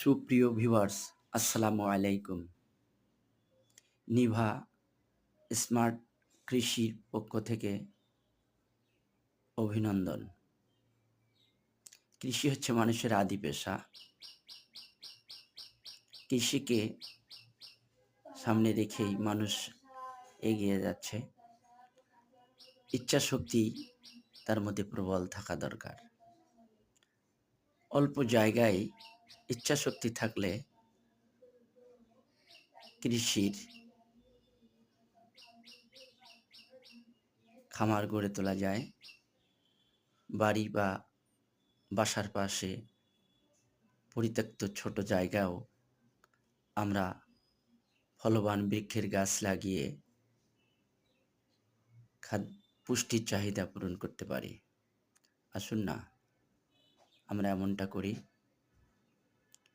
সুপ্রিয় ভিউয়ার্স, আসসালামু আলাইকুম। নিভা স্মার্ট কৃষির পক্ষ থেকে অভিনন্দন। কৃষি হচ্ছে মানুষের আদি পেশা। কৃষিকে সামনে রেখেই মানুষ এগিয়ে যাচ্ছে। ইচ্ছা শক্তি তার মধ্যে প্রবল থাকা দরকার। অল্প জায়গায় ইচ্ছা শক্তি থাকলে কৃষির খামার গড়ে তোলা যায়। বাড়ি বা বাসার পাশে পরিত্যক্ত ছোট জায়গাও আমরা ফলবান বৃক্ষের গাছ লাগিয়ে খাদ্য পুষ্টির চাহিদা পূরণ করতে পারি। আসুন না, আমরা এমনটা করি